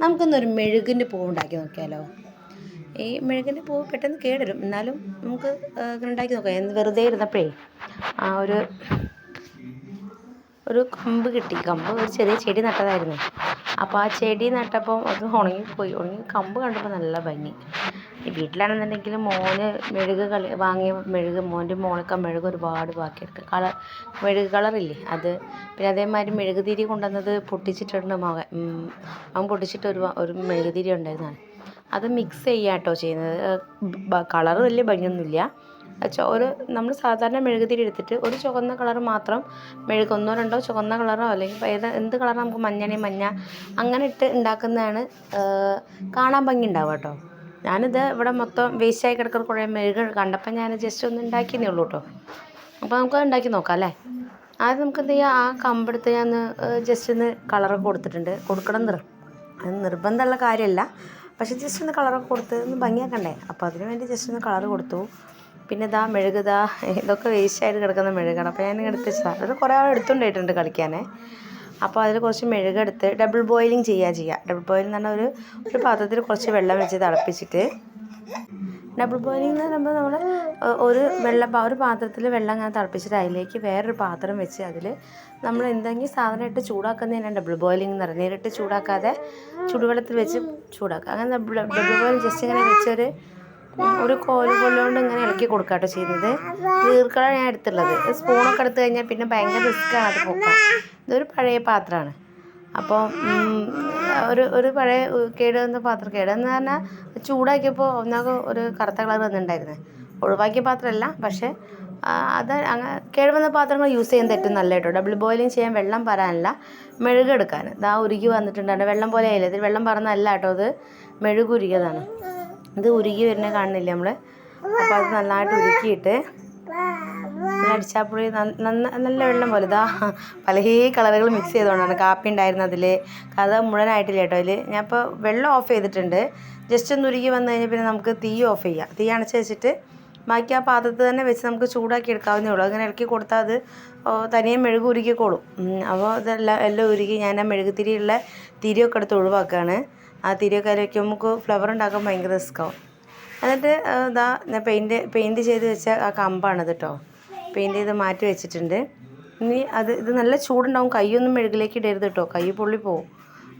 നമുക്കൊന്നൊരു മെഴുകിന്റെ പൂവ് ഉണ്ടാക്കി നോക്കിയാലോ? ഈ മെഴുകിന്റെ പൂവ് പെട്ടെന്ന് കേടരും. എന്നാലും നമുക്ക് ഉണ്ടാക്കി നോക്കാം. വെറുതെ ഇരുന്നപ്പോഴേ ആ ഒരു ഒരു കമ്പ് കിട്ടി. കമ്പ് ഒരു ചെറിയ ചെടി നട്ടതായിരുന്നു. അപ്പോൾ ആ ചെടി നട്ടപ്പോൾ അത് ഉണങ്ങിപ്പോയി. ഉണങ്ങി കമ്പ് കണ്ടപ്പോൾ നല്ല ഭംഗി. വീട്ടിലാണെന്നുണ്ടെങ്കിൽ മോന് മെഴുക് കളി വാങ്ങിയ മെഴുക് മോന്റെ മോൾക്ക് ആ മെഴുക് ഒരുപാട് ബാക്കിയെടുക്കും കളർ മെഴുക് കളറില്ലേ അത്? പിന്നെ അതേമാതിരി മെഴുക് തിരി കൊണ്ടുവന്നത് പൊട്ടിച്ചിട്ടുണ്ട് മകൻ അവൻ പൊട്ടിച്ചിട്ട് ഒരു ഒരു മെഴുക് തിരി ഉണ്ടായിരുന്നതാണ്. അത് മിക്സ് ചെയ്യുക കേട്ടോ ചെയ്യുന്നത്. കളർ വലിയ ഭംഗിയൊന്നുമില്ല. ഒരു നമ്മൾ സാധാരണ മെഴുക് മെഴുകുതിരി എടുത്തിട്ട് ഒരു ചുവന്ന കളർ മാത്രം മെഴുക് ഒന്നോ രണ്ടോ ചുവന്ന കളറോ അല്ലെങ്കിൽ ഏത് എന്ത് കളർ നമുക്ക് മഞ്ഞണി മഞ്ഞ അങ്ങനെ ഇട്ട് ഉണ്ടാക്കുന്നതാണ് കാണാൻ ഭംഗി ഉണ്ടാവുക കേട്ടോ ഞാനിത് ഇവിടെ മൊത്തം വേസ്റ്റായി കിടക്കുന്ന കുറേ മെഴുകൾ കണ്ടപ്പോൾ ഞാൻ ജസ്റ്റ് ഒന്ന് ഉണ്ടാക്കിയെന്നേ ഉള്ളൂ കേട്ടോ അപ്പോൾ നമുക്ക് ഉണ്ടാക്കി നോക്കാം അല്ലേ? ആദ്യം നമുക്ക് എന്ത് ചെയ്യാം? ആ കമ്പെടുത്ത് ഞാൻ ജസ്റ്റ് ഒന്ന് കളറൊക്കെ കൊടുത്തിട്ടുണ്ട്. കൊടുക്കണം നിർ അത് നിർബന്ധമുള്ള കാര്യമല്ല. പക്ഷെ ജസ്റ്റ് ഒന്ന് കളറൊക്കെ കൊടുത്ത് ഒന്ന് ഭംഗിയാക്കണ്ടേ? അപ്പോൾ അതിന് വേണ്ടി ജസ്റ്റ് ഒന്ന് കളർ കൊടുത്തു. പിന്നെ ഇതാ മെഴുകുതാ ഇതൊക്കെ വേസ്റ്റായിട്ട് കിടക്കുന്ന മെഴുകാണ്. അപ്പോൾ ഞാൻ എടുത്ത് അത് കുറേ ആൾ എടുത്തുകൊണ്ടായിട്ടുണ്ട് കളിക്കാനേ. അപ്പോൾ അതിൽ കുറച്ച് മെഴുകെടുത്ത് ഡബിൾ ബോയിലിംഗ് ചെയ്യുക ചെയ്യുക. ഡബിൾ ബോയിലിംഗ് എന്ന് പറഞ്ഞാൽ ഒരു ഒരു പാത്രത്തിൽ കുറച്ച് വെള്ളം വെച്ച് തിളപ്പിച്ചിട്ട്. ഡബിൾ ബോയിലിംഗ് എന്ന് പറയുമ്പോൾ നമ്മൾ ഒരു വെള്ള ഒരു പാത്രത്തിൽ വെള്ളം ഇങ്ങനെ തിളപ്പിച്ചിട്ട് അതിലേക്ക് വേറൊരു പാത്രം വെച്ച് അതിൽ നമ്മൾ എന്തെങ്കിലും സാധനം ഇട്ട് ചൂടാക്കുന്നതിനാണ് ഡബിൾ ബോയിലിംഗ് എന്ന് പറയുന്നത്. നേരിട്ട് ചൂടാക്കാതെ ചുടുവെള്ളത്തിൽ വെച്ച് ചൂടാക്കുക. അങ്ങനെ ഡബിൾ ബോയിലിംഗ് ജസ്റ്റ് ഇങ്ങനെ വെച്ചൊരു ഒരു കോൽ കൊല്ലുകൊണ്ട് ഇങ്ങനെ ഇളക്കി കൊടുക്കാട്ടോ കേട്ടോ ചെയ്യുന്നത് ദീർഘമാണ് ഞാൻ എടുത്തുള്ളത്. സ്പൂണൊക്കെ എടുത്തു കഴിഞ്ഞാൽ പിന്നെ ഭയങ്കര റിസ്ക്കാണ് അത് പൊക്കാൻ. ഇതൊരു പഴയ പാത്രമാണ്. അപ്പോൾ ഒരു ഒരു പഴയ കേട് കേടുവന്ന പാത്രം എന്ന് പറഞ്ഞാൽ ചൂടാക്കിയപ്പോൾ ഒന്നാകെ ഒരു കറുത്ത കളർ വന്നിട്ടുണ്ടായിരുന്നു. ഒഴിവാക്കിയ പാത്രമല്ല പക്ഷേ അത് അങ്ങനെ കേടുവന്ന പാത്രങ്ങൾ യൂസ് ചെയ്യാൻ തെറ്റും നല്ല കേട്ടോ ഡബിൾ ബോയിലിംഗ് ചെയ്യാൻ വെള്ളം പരാനല്ല. മെഴുകെടുക്കാൻ ഇതാ ഉരുകി വന്നിട്ടുണ്ട് വെള്ളം പോലെ ആയില്ല? ഇത് വെള്ളം പറഞ്ഞല്ല കേട്ടോ അത് മെഴുക് ഉരുകിയതാണ്. ഇത് ഉരുകി വരുന്നത് കാണുന്നില്ല നമ്മൾ അപ്പോൾ അത് നന്നായിട്ട് ഉരുക്കിയിട്ട് അടിച്ചാൽ നല്ല വെള്ളം പോലെ ഇതാ. പല കളറുകൾ മിക്സ് ചെയ്തുകൊണ്ടാണ് കാപ്പി ഉണ്ടായിരുന്നു അതിൽ കഥ മുഴുവനായിട്ടില്ല കേട്ടോ അതിൽ ഞാൻ ഇപ്പോൾ വെള്ളം ഓഫ് ചെയ്തിട്ടുണ്ട്. ജസ്റ്റ് ഒന്ന് ഉരുകി വന്നു കഴിഞ്ഞാൽ പിന്നെ നമുക്ക് തീ ഓഫ് ചെയ്യാം. തീ അണച്ച് വെച്ചിട്ട് ബാക്കി ആ പാത്രത്തിൽ തന്നെ വെച്ച് നമുക്ക് ചൂടാക്കി എടുക്കാവുന്നേ ഉള്ളൂ. അങ്ങനെ ഇളക്കി കൊടുത്താൽ അത് തനിയെ മെഴുക് ഉരുക്കിക്കോളും. അപ്പോൾ ഇതെല്ലാം എല്ലാം ഉരുകി ഞാൻ ആ മെഴുകുതിരിയുള്ള തിരിയൊക്കെ എടുത്ത് ഒഴിവാക്കുകയാണ് ആ തിരിയൊക്കെ നമുക്ക് ഫ്ലവർ ഉണ്ടാക്കാൻ ഭയങ്കര റിസ്ക്കാവും എന്നിട്ട് ഇതാ ഞാൻ പെയിന്റ് പെയിന്റ് ചെയ്ത് വെച്ച ആ കമ്പാണ് കേട്ടോ പെയിന്റ് ചെയ്ത് മാറ്റി വെച്ചിട്ടുണ്ട്. ഇനി അത് ഇത് നല്ല ചൂടുണ്ടാവും. കൈയൊന്നും മെഴുകിലേക്ക് ഇടരുത് കേട്ടോ കൈ പൊള്ളി പോവും.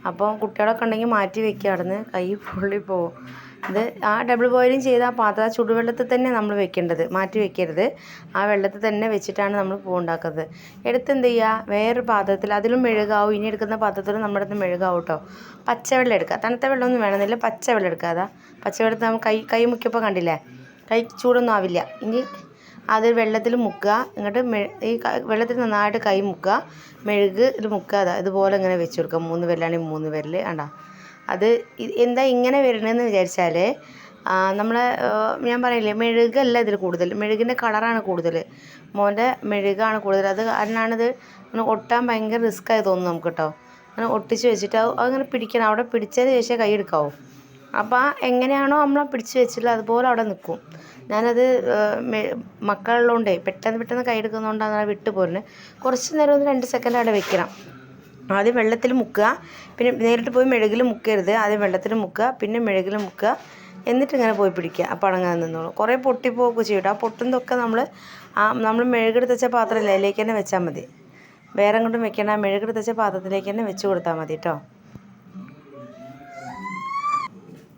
അപ്പോൾ കുട്ടികളൊക്കെ ഉണ്ടെങ്കിൽ മാറ്റി വെക്കുക അവിടെ നിന്ന് കൈ പൊള്ളി പോവും. ഇത് ആ ഡബിൾ ബോയിലിംഗ് ചെയ്ത ആ പാത്രം ആ ചുടുവെള്ളത്തിൽ തന്നെ നമ്മൾ വെക്കേണ്ടത്. മാറ്റി വെക്കരുത്. ആ വെള്ളത്തിൽ തന്നെ വെച്ചിട്ടാണ് നമ്മൾ പൂ ഉണ്ടാക്കുന്നത്. എടുത്ത് എന്ത് ചെയ്യുക? വേറൊരു പാത്രത്തിൽ അതിലും മെഴുകാവും. ഇനി എടുക്കുന്ന പാത്രത്തിലും നമ്മുടെ അടുത്ത് മെഴുകാവും കേട്ടോ പച്ചവെള്ളം എടുക്കുക. തണുത്ത വെള്ളമൊന്നും വേണമെന്നില്ല. പച്ചവെള്ളം എടുക്കുക. അതാ. പച്ചവെള്ളത്തിൽ നമ്മൾ കൈ കൈ മുക്കിയപ്പോൾ കണ്ടില്ലേ? കൈ ചൂടൊന്നും ആവില്ല. ഇനി അത് വെള്ളത്തിൽ മുക്കുക. എന്നിട്ട് ഈ വെള്ളത്തിൽ നന്നായിട്ട് കൈ മുക്കുക. മെഴുക് ഇത് മുക്കുക. അതാ ഇതുപോലെ ഇങ്ങനെ വെച്ച് കൊടുക്കുക. മൂന്ന് വിരലാണെങ്കിൽ മൂന്ന് വിരൽ കണ്ടാ? അത് എന്താ ഇങ്ങനെ വരണമെന്ന് വിചാരിച്ചാൽ നമ്മളെ ഞാൻ പറയില്ലേ മെഴുകല്ല ഇതിൽ കൂടുതൽ മെഴുകിന്റെ കളറാണ് കൂടുതൽ മോന്റെ മെഴുകാണ് കൂടുതൽ അത് കാരണമാണിത് അങ്ങനെ ഒട്ടാൻ ഭയങ്കര റിസ്ക്കായി തോന്നുന്നു നമുക്ക് കേട്ടോ അങ്ങനെ ഒട്ടിച്ച് വെച്ചിട്ട് അങ്ങനെ പിടിക്കണം. അവിടെ പിടിച്ചതിന് ശേഷം കൈ എടുക്കാവൂ. അപ്പോൾ എങ്ങനെയാണോ നമ്മൾ പിടിച്ച് വെച്ചിട്ടുള്ളത് അതുപോലെ അവിടെ നിൽക്കും ഞാനത് മക്കളുള്ളതുകൊണ്ടേ പെട്ടെന്ന് പെട്ടെന്ന് കൈ എടുക്കുന്നതുകൊണ്ടാണ് അത് വിട്ടു പോരുന്നത് കുറച്ച് നേരം ഒന്ന് രണ്ട് സെക്കൻഡ് അവിടെ വെക്കണം. ആദ്യം വെള്ളത്തിൽ മുക്കുക. പിന്നെ നേരിട്ട് പോയി മെഴുകിൽ മുക്കരുത്. ആദ്യം വെള്ളത്തിൽ മുക്കുക. പിന്നെ മെഴുകിൽ മുക്കുക. എന്നിട്ട് ഇങ്ങനെ പോയി പിടിക്കുക. അപ്പോൾ അടങ്ങാൻ നിന്നോളൂ. കുറേ പൊട്ടിപ്പോവൊക്കെ ചെയ്യട്ടോ ആ പൊട്ടുന്നതൊക്കെ നമ്മൾ ആ നമ്മൾ മെഴുകെടുത്ത് വെച്ച പാത്രമല്ലേ അതിലേക്ക് തന്നെ വെച്ചാൽ മതി. വേറെ എങ്ങോട്ടും വെക്കേണ്ട. മെഴുകെടുത്ത് വെച്ച പാത്രത്തിലേക്ക് തന്നെ വെച്ച് കൊടുത്താൽ മതി കേട്ടോ.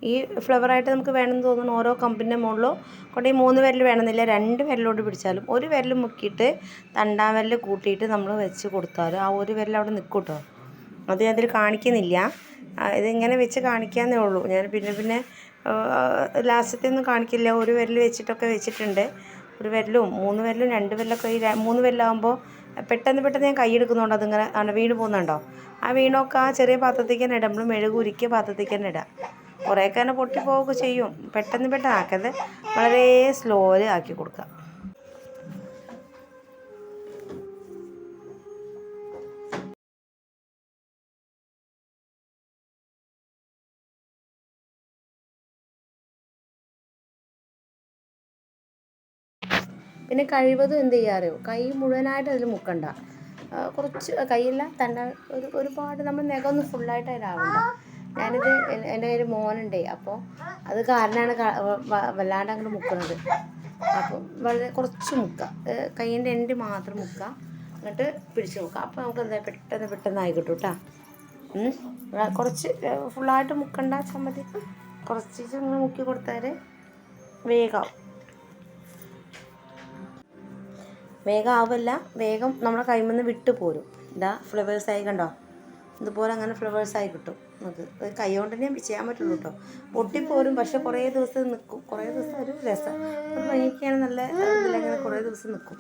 ഈ ഫ്ലവറായിട്ട് നമുക്ക് വേണമെന്ന് തോന്നുന്ന ഓരോ കമ്പിന്റെ മുകളിലോ ഈ മൂന്ന് വിരൽ വേണമെന്നില്ല രണ്ട് വിരലോട്ട് പിടിച്ചാലും ഒരു വിരൽ മുക്കിയിട്ട് തണ്ടാ വിരൽ കൂട്ടിയിട്ട് നമ്മൾ വെച്ച് കൊടുത്താൽ ആ ഒരു വിരൽ അവിടെ നിൽക്കും കേട്ടോ അത് അതിൽ കാണിക്കുന്നില്ല. ഇതിങ്ങനെ വെച്ച് കാണിക്കാന്നേ ഉള്ളൂ. ഞാൻ പിന്നെ പിന്നെ ലാസ്റ്റത്തെ ഒന്നും കാണിക്കില്ല. ഒരു വിരൽ വെച്ചിട്ടൊക്കെ വെച്ചിട്ടുണ്ട്. ഒരു വിരലും മൂന്ന് വിരലും രണ്ട് വിരലൊക്കെ ഈ മൂന്ന് വിരലാകുമ്പോൾ പെട്ടെന്ന് പെട്ടെന്ന് ഞാൻ കൈ എടുക്കുന്നുണ്ട് അതിങ്ങനെ വീണ് പോകുന്നുണ്ടോ? ആ വീണൊക്കെ ആ ചെറിയ പാത്രത്തേക്ക് തന്നെ ഇടാം. നമ്മൾ മെഴുകുരുക്കിയ പാത്രത്തേക്ക് തന്നെ ഇടാം. കുറേയൊക്കെ തന്നെ പൊട്ടിപ്പോവുകയൊക്കെ ചെയ്യും. പെട്ടെന്ന് പെട്ടെന്ന് ആക്കരുത്. വളരെ സ്ലോയിൽ ആക്കി കൊടുക്കുക. പിന്നെ കഴിവതും എന്ത് ചെയ്യാറിയോ? കൈ മുഴുവനായിട്ട് അതിൽ മുക്കണ്ട. കുറച്ച് കൈയല്ല തണ്ട ഒരു ഒരുപാട് നമ്മൾ നഖമൊന്നും ഫുള്ളായിട്ട് അതിലാവണ്ട. ഞാനിത് എൻ- എന്റെ കയ്യിൽ മോനുണ്ടേ അപ്പോൾ അത് കാരണമാണ് ക- വല്ലാണ്ട് അങ്ങോട്ട് മുക്കുന്നത് അപ്പം വളരെ കുറച്ച് മുക്കുക കൈയിന്റെ എൻഡ് മാത്രം മുക്കുക എന്നിട്ട് പിടിച്ച് നോക്കുക അപ്പോൾ നമുക്ക് എന്താ പെട്ടെന്ന് പെട്ടെന്ന് ആയി കിട്ടും കുറച്ച് ഫുള്ളായിട്ട് മുക്കണ്ട ചമ്മതി കുറച്ച് ഇങ്ങനെ മുക്കി കൊടുത്താൽ വേഗമാവും വേഗം ആവില്ല വേഗം നമ്മുടെ കൈമെന്ന് വിട്ടു പോരും. ഇതാ ഫ്ലവേഴ്സ് ആയി കണ്ടോ? ഇതുപോലെ അങ്ങനെ ഫ്ലവേഴ്സ് ആയി കിട്ടും. നമുക്ക് അത് കൈ കൊണ്ട് തന്നെ ചെയ്യാൻ പറ്റുള്ളൂ കേട്ടോ പൊട്ടിപ്പോരും പക്ഷെ കുറേ ദിവസം നിൽക്കും കുറേ ദിവസം ഒരു രസം. അത് പനിയൊക്കെയാണ് നല്ല ഇതിലങ്ങനെ കുറേ ദിവസം നിൽക്കും